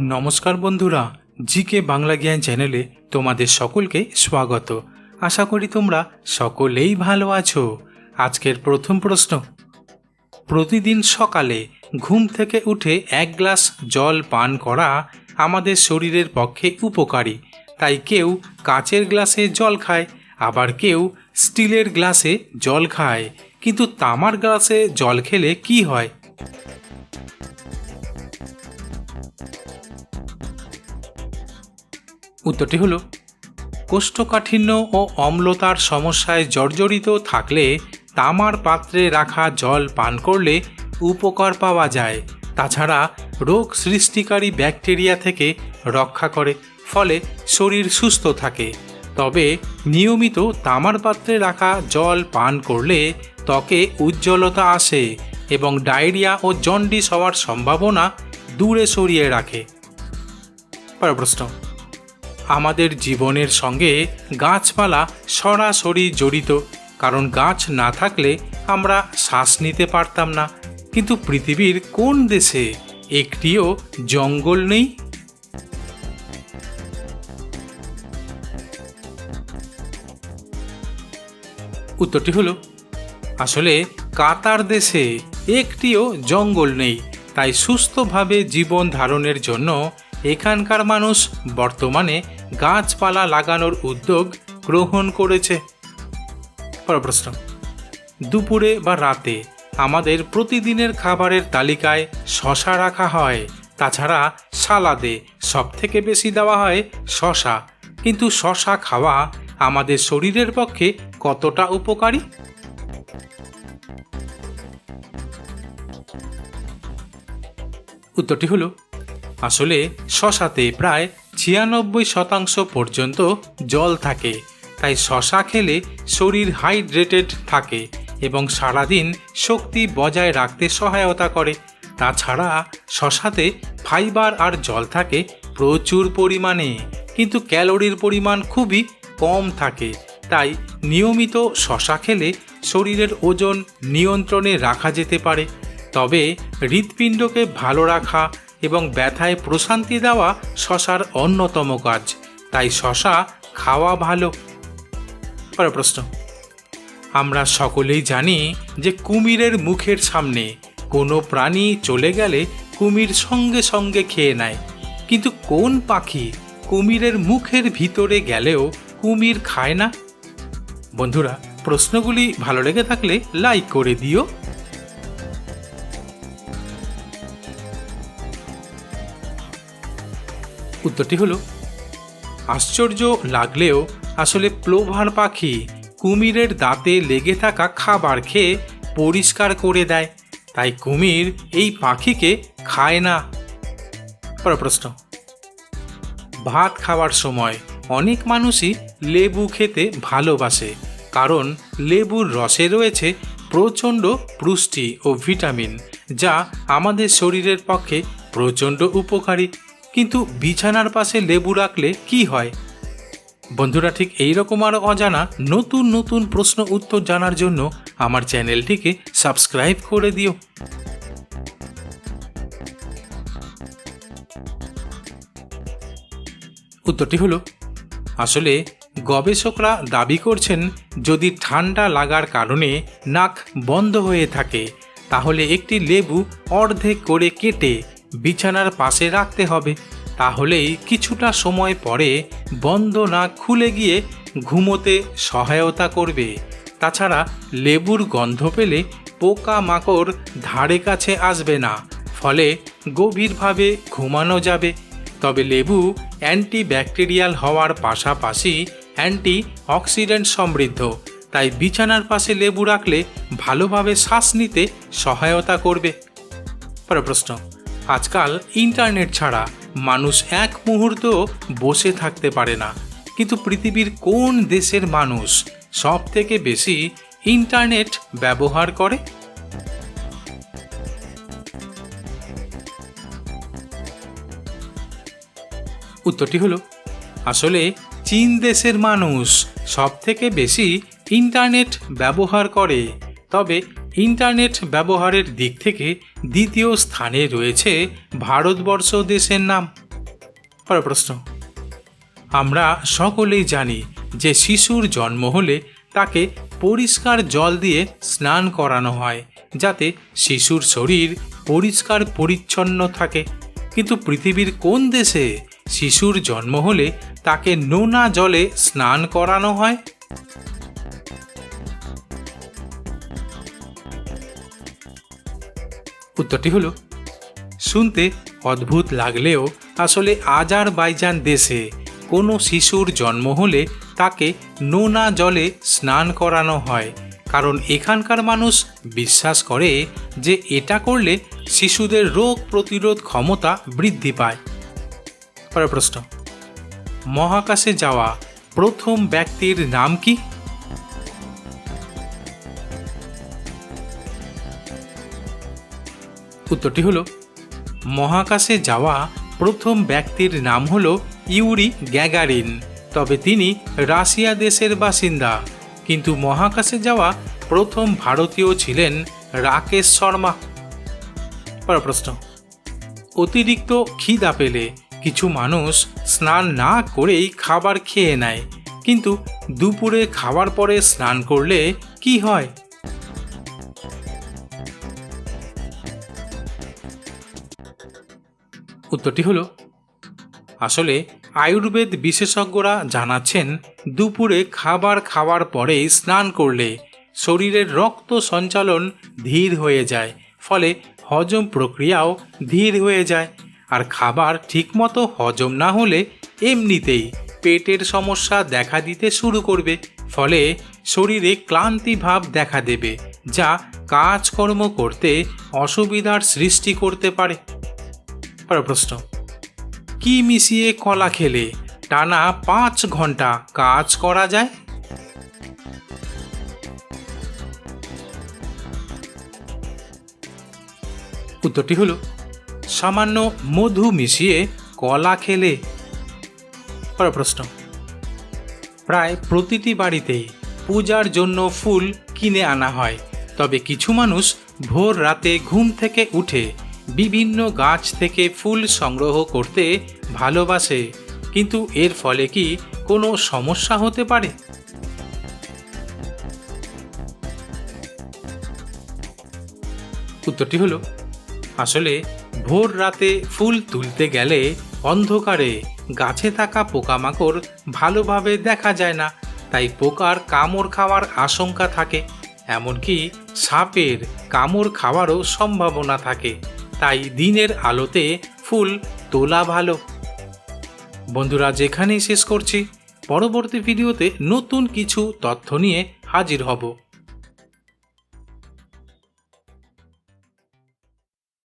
নমস্কার বন্ধুরা, জিকে বাংলা জ্ঞান চ্যানেলে তোমাদের সকলকে স্বাগত। আশা করি তোমরা সকলেই ভালো আছো। আজকের প্রথম প্রশ্ন, প্রতিদিন সকালে ঘুম থেকে উঠে এক গ্লাস জল পান করা আমাদের শরীরের পক্ষে উপকারী। তাই কেউ কাচের গ্লাসে জল খায়, আবার কেউ স্টিলের গ্লাসে জল খায়। কিন্তু তামার গ্লাসে জল খেলে কি হয়? উত্তরটি হলো, কোষ্ঠকাঠিন্য ও অম্লতার সমস্যায় জর্জরিত থাকলে তামার পাত্রে রাখা জল পান করলে উপকার পাওয়া যায়। তাছাড়া রোগ সৃষ্টিকারী ব্যাকটেরিয়া থেকে রক্ষা করে, ফলে শরীর সুস্থ থাকে। তবে নিয়মিত তামার পাত্রে রাখা জল পান করলে ত্বকে উজ্জ্বলতা আসে এবং ডায়রিয়া ও জন্ডিস হওয়ার সম্ভাবনা দূরে সরিয়ে রাখে। পরের প্রশ্ন আমাদের জীবনের সঙ্গে গাছপালা সরাসরি জড়িত, কারণ গাছ না থাকলে আমরা শ্বাস নিতে পারতাম না। কিন্তু পৃথিবীর কোন দেশে একটিও জঙ্গল নেই? উত্তরটি হলো, আসলে কাতার দেশে একটিও জঙ্গল নেই। তাই সুস্থভাবে জীবন ধারণের জন্য এখানকার মানুষ বর্তমানে গাছপালা লাগানোর উদ্যোগ গ্রহণ করেছে। প্রশ্ন। দুপুরে বা রাতে আমাদের প্রতিদিনের খাবারের তালিকায় শশা রাখা হয়। তাছাড়া সালাদে সব থেকে বেশি দেওয়া হয় শশা। কিন্তু শশা খাওয়া আমাদের শরীরের পক্ষে কতটা উপকারী? উত্তরটি হলো আসলে শশাতে প্রায় ছিয়ানব্বই শতাংশ পর্যন্ত জল থাকে। তাই শশা খেলে শরীর হাইড্রেটেড থাকে এবং সারাদিন শক্তি বজায় রাখতে সহায়তা করে। তাছাড়া শশাতে ফাইবার আর জল থাকে প্রচুর পরিমাণে, কিন্তু ক্যালোরির পরিমাণ খুবই কম থাকে। তাই নিয়মিত শশা খেলে শরীরের ওজন নিয়ন্ত্রণে রাখা যেতে পারে। তবে হৃৎপিণ্ডকে ভালো রাখা এবং ব্যথায় প্রশান্তি দেওয়া শশার অন্যতম কাজ। তাই শশা খাওয়া ভালো। পরের প্রশ্ন। আমরা সকলেই জানি যে কুমিরের মুখের সামনে কোনো প্রাণী চলে গেলে কুমির সঙ্গে সঙ্গে খেয়ে নেয়। কিন্তু কোন পাখি কুমিরের মুখের ভিতরে গেলেও কুমির খায় না? বন্ধুরা, প্রশ্নগুলি ভালো লেগে থাকলে লাইক করে দিও। উত্তরটি হলো, আশ্চর্য লাগলেও আসলে প্লোভার পাখি কুমিরের দাঁতে লেগে থাকা খাবার খেয়ে পরিষ্কার করে দেয়, তাই কুমির এই পাখিকে খায় না। প্রশ্ন, ভাত খাওয়ার সময় অনেক মানুষই লেবু খেতে ভালোবাসে, কারণ লেবুর রসে রয়েছে প্রচণ্ড পুষ্টি ও ভিটামিন, যা আমাদের শরীরের পক্ষে প্রচণ্ড উপকারী। কিন্তু বিছানার পাশে লেবু রাখলে কি হয়? বন্ধুরা, ঠিক এই রকম আরও অজানা নতুন নতুন প্রশ্ন উত্তর জানার জন্য আমার চ্যানেলটিকে সাবস্ক্রাইব করে দিও। উত্তরটি হলো, আসলে গবেষকরা দাবি করছেন যদি ঠান্ডা লাগার কারণে নাক বন্ধ হয়ে থাকে, তাহলে একটি লেবু অর্ধেক করে কেটে বিছানার পাশে রাখতে হবে। তাহলেই কিছুটা সময় পরে বন্ধ না খুলে গিয়ে ঘুমোতে সহায়তা করবে। তাছাড়া লেবুর গন্ধ পেলে পোকা মাকড় ধারে কাছে আসবে না, ফলে গভীরভাবে ঘুমানো যাবে। তবে লেবু অ্যান্টি ব্যাকটেরিয়াল হওয়ার পাশাপাশি অ্যান্টি অক্সিডেন্ট সমৃদ্ধ, তাই বিছানার পাশে লেবু রাখলে ভালোভাবে শ্বাস নিতে সহায়তা করবে। পরের প্রশ্ন আজকাল ইন্টারনেট ছাড়া মানুষ এক মুহূর্ত বসে থাকতে পারে না। কিন্তু পৃথিবীর কোন দেশের মানুষ সব থেকে বেশি ইন্টারনেট ব্যবহার করে? উত্তরটি হলো, আসলে চীন দেশের মানুষ সব থেকে বেশি ইন্টারনেট ব্যবহার করে, তবে ইন্টারনেট ব্যবহারের দিক থেকে দ্বিতীয় স্থানে রয়েছে ভারতবর্ষ দেশের নাম। পরের প্রশ্ন। আমরা সকলেই জানি যে শিশুর জন্ম হলে তাকে পরিষ্কার জল দিয়ে স্নান করানো হয়, যাতে শিশুর শরীর পরিষ্কার পরিচ্ছন্ন থাকে। কিন্তু পৃথিবীর কোন দেশে শিশুর জন্ম হলে তাকে নোনা জলে স্নান করানো হয়? উত্তরটি হলো, শুনতে অদ্ভুত লাগলেও আসলে আজার বাইজান দেশে কোনো শিশুর জন্ম হলে তাকে নোনা জলে স্নান করানো হয়। কারণ এখানকার মানুষ বিশ্বাস করে যে এটা করলে শিশুদের রোগ প্রতিরোধ ক্ষমতা বৃদ্ধি পায়। পরের প্রশ্ন, মহাকাশে যাওয়া প্রথম ব্যক্তির নাম কি? উত্তরটি হলো, মহাকাশে যাওয়া প্রথম ব্যক্তির নাম হল ইউরি গ্যাগারিন, তবে তিনি রাশিয়া দেশের বাসিন্দা। কিন্তু মহাকাশে যাওয়া প্রথম ভারতীয় ছিলেন রাকেশ শর্মা। পরের প্রশ্ন, অতিরিক্ত খিদা পেলে কিছু মানুষ স্নান না করেই খাবার খেয়ে নেয়, কিন্তু দুপুরে খাওয়ার পরে স্নান করলে কি হয়? উত্তরটি হলো, আসলে আয়ুর্বেদ বিশেষজ্ঞরা জানাচ্ছেন, দুপুরে খাবার খাওয়ার পরেই স্নান করলে শরীরের রক্ত সঞ্চালন ধীর হয়ে যায়, ফলে হজম প্রক্রিয়াও ধীর হয়ে যায়। আর খাবার ঠিকমতো হজম না হলে এমনিতেই পেটের সমস্যা দেখা দিতে শুরু করবে, ফলে শরীরে ক্লান্তি ভাব দেখা দেবে, যা কাজকর্ম করতে অসুবিধার সৃষ্টি করতে পারে। পরের প্রশ্ন। কি মিশিয়ে কলা খেলে টানা পাঁচ ঘণ্টা কাজ করা যায়? উত্তরটি হলো, সামান্য মধু মিশিয়ে কলা খেলে। পরের প্রশ্ন, প্রায় প্রতিটি বাড়িতেই পূজার জন্য ফুল কিনে আনা হয়, তবে কিছু মানুষ ভোর রাতে ঘুম থেকে উঠে বিভিন্ন গাছ থেকে ফুল সংগ্রহ করতে ভালোবাসে, কিন্তু এর ফলে কি কোনো সমস্যা হতে পারে? উত্তরটি হলো, আসলে ভোর রাতে ফুল তুলতে গেলে অন্ধকারে গাছে থাকা পোকামাকড় ভালোভাবে দেখা যায় না, তাই পোকার কামড় খাওয়ার আশঙ্কা থাকে, এমনকি সাপের কামড় খাওয়ারও সম্ভাবনা থাকে। তাই দিনের আলোতে ফুল তোলা ভালো। বন্ধুরা, যেখানেই শেষ করছি, পরবর্তী ভিডিওতে নতুন কিছু তথ্য নিয়ে হাজির হব।